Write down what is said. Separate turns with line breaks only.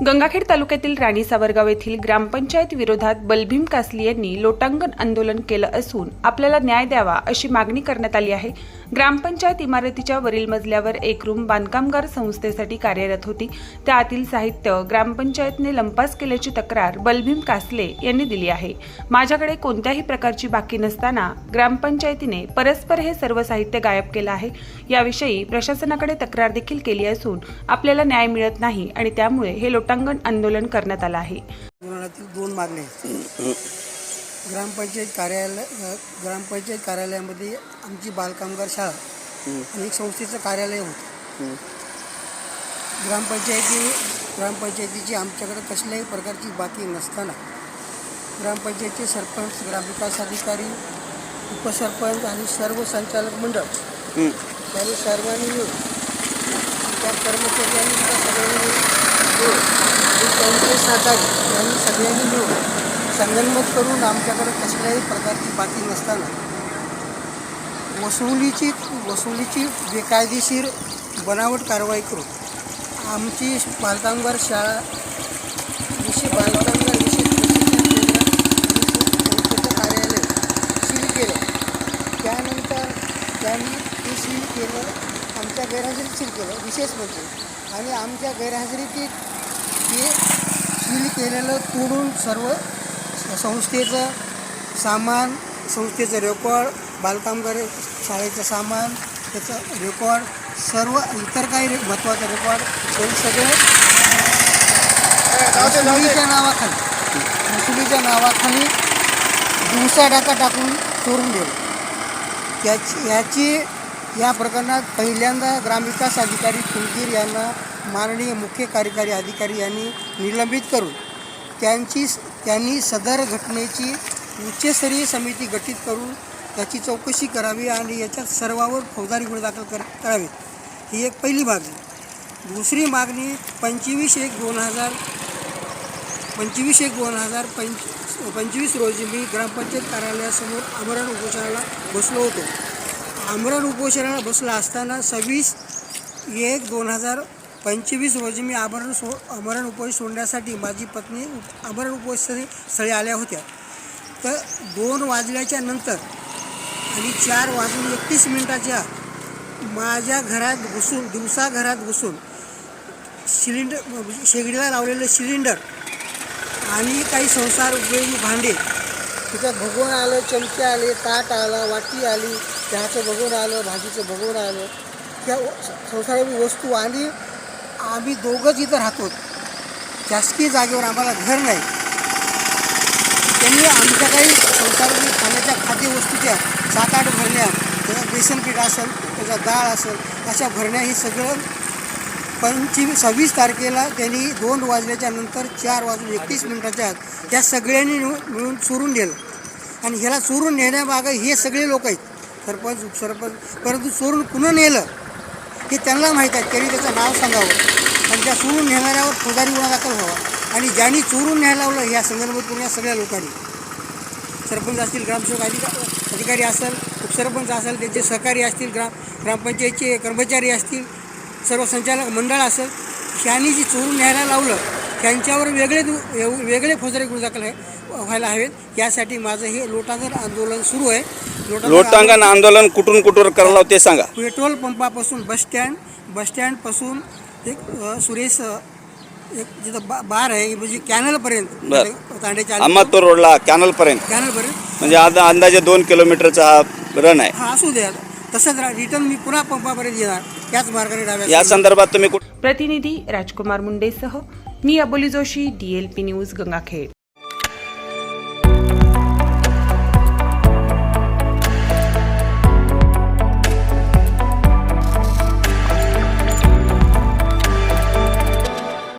गंगाखेड तालुक्यातील राणी सावरगाव येथील ग्रामपंचायत विरोधात बलभीम कासली यांनी लोटांगण आंदोलन केलं असून आपल्याला न्याय द्यावा अशी मागणी करण्यात आली आहे. ग्रामपंचायत इमारतीच्या वरील मजल्यावर एक रूम बांधकामगार संस्थेसाठी कार्यरत होती. त्यातील साहित्य ग्रामपंचायतने लंपास केल्याची तक्रार बलभीम कासले यांनी दिली आहे. माझ्याकडे कोणत्याही प्रकारची बाकी नसताना ग्रामपंचायतीने परस्पर हे सर्व साहित्य गायब केलं आहे. याविषयी प्रशासनाकडे तक्रार देखील केली असून आपल्याला न्याय मिळत नाही आणि त्यामुळे हे लोटांगण आंदोलन करण्यात आलं आहे.
आंदोलनातील दोन मागण्या आहेत. ग्रामपंचायत कार्यालय ग्रामपंचायत कार्यालयामध्ये आमची बालकामगार शाळा आणि एक संस्थेचं कार्यालय होतं. ग्रामपंचायती ग्रामपंचायतीची आमच्याकडे कसल्याही प्रकारची बाकी नसताना ग्रामपंचायतचे सरपंच ग्रामविकास अधिकारी उपसरपंच आणि सर्व संचालक मंडळ यांनी सर्वांनी मिळून त्या कर्मचाऱ्यांनी त्या सगळ्यांनी मिळून आणि त्यांचे सहकारी यांनी सगळ्यांनी मिळून संगनमत करून आमच्याकडे कसल्याही प्रकारची बाती नसताना वसुलीची वसुलीची बेकायदेशीर बनावट कारवाई करून आमची बालकामगार शाळा विशेष बालकामगार विशेष संस्थेचं कार्यालय सील केलं त्यानंतर त्यांनी ते सील केलं आमच्या गैरहजेरीत सील केलं विशेष म्हणजे आणि आमच्या गैरहजेरीत ते सील केलेलं तोडून सर्व संस्थेचं सामान संस्थेचं रेकॉर्ड बालकामगार शाळेचं सामान त्याचं रेकॉर्ड सर्व इतर काही रे महत्त्वाचं रेकॉर्ड हे सगळे वसुलीच्या नावाखाली वसुलीच्या नावाखाली दिवसा डाका टाकून चोरून दिलं त्याची याची या प्रकरणात पहिल्यांदा ग्रामविकास अधिकारी फुलगीर यांना माननीय मुख्य कार्यकारी अधिकारी यांनी निलंबित करून त्यांची त्यांनी सदर घटनेची उच्चस्तरीय समिती गठीत करून त्याची चौकशी करावी आणि याच्यात सर्वावर फौजदारी गुन्हे दाखल कर करावे ही एक पहिली मागणी. दुसरी मागणी पंचवीस एक दोन हजार पंचवीस एक दोन हजार पंच पंचवीस रोजी मी ग्रामपंचायत कार्यालयासमोर आमरण उपोषणाला बसलो होतो. आमरण उपोषणाला बसला असताना सव्वीस एक दोन हजार पंचवीस रोजी मी आमरण सो आमरण उपवास सोडण्यासाठी माझी पत्नी आमरण उपोषण स्थळी आल्या होत्या. तर दोन वाजल्याच्या नंतर आणि चार वाजून एकतीस मिनिटाच्या माझ्या घरात घुसून दिवसा घरात घुसून सिलेंडर म्हणजे शेगडीला लावलेलं सिलेंडर आणि काही संसार उपयोगी भांडे तिथं भगवून आलं चमचे आले ताट आलं वाटी आली चहाचं भगवून आलं भाजीचं भगवून आलं त्या संसाराची वस्तू आणि आम्ही दोघंच इथं राहतो. शासकीय जागेवर आम्हाला घर नाही. त्यांनी आमच्या काही संसारातील खाण्याच्या खाद्यवस्तूच्या सात आठ भरण्या त्याचा बेसन पीठ असेल त्याचा डाळ असेल अशा भरण्या हे सगळं पंचवीस सव्वीस तारखेला त्यांनी दोन वाजल्याच्या नंतर चार वाजून एकतीस मिनिटाच्या आत त्या सगळ्यांनी मिळून मिळून चोरून नेलं. आणि ह्याला चोरून नेण्यामागं हे सगळे लोक आहेत. सरपंच उपसरपंच परंतु चोरून पुन्हा नेलं. हे त्यांना माहीत आहे त्यांनी त्याचं नाव सांगावं. आणि त्या चोरून नेणाऱ्यावर फौजारी गुन्हा दाखल व्हावा. आणि ज्यांनी चोरून न्यायला लावलं ह्या संदर्भात करून या सगळ्या लोकांनी. सरपंच असतील ग्रामसेवक अधिका अधिकारी असेल उपसरपंच असेल त्यांचे सहकारी असतील ग्राम ग्रामपंचायतचे कर्मचारी असतील सर्व संचालक मंडळ असेल ह्यांनी जी चोरून न्यायला लावलं त्यांच्यावर वेगळे वेगळे फौजदारी गुन्हे दाखल व्हायला हवेत. यासाठी माझं हे लोटांगण आंदोलन सुरू आहे.
लोटांगण आंदोलन कुठून कुठवर करायला ते सांगा.
पेट्रोल पंपापासून बसस्टँड बसस्टँडपासून एक सुरेश एक जिथं बा बार आहे म्हणजे कॅनलपर्यंत
बरं.
तांड्याच्या
अहमदपूर रोडला कॅनल पर्यंत.
कॅनलपर्यंत
म्हणजे आता अंदाजे दोन किलोमीटरचा हा रन आहे.
हा असू द्या तसंच रिटर्न मी पुन्हा पंपापर्यंत येणार. त्याच मार्गाने डाव्या
या संदर्भात तुम्ही कुठं
प्रतिनिधी राजकुमार मुंडेसह मी अबोली जोशी डीएलपी न्यूज गंगाखेड.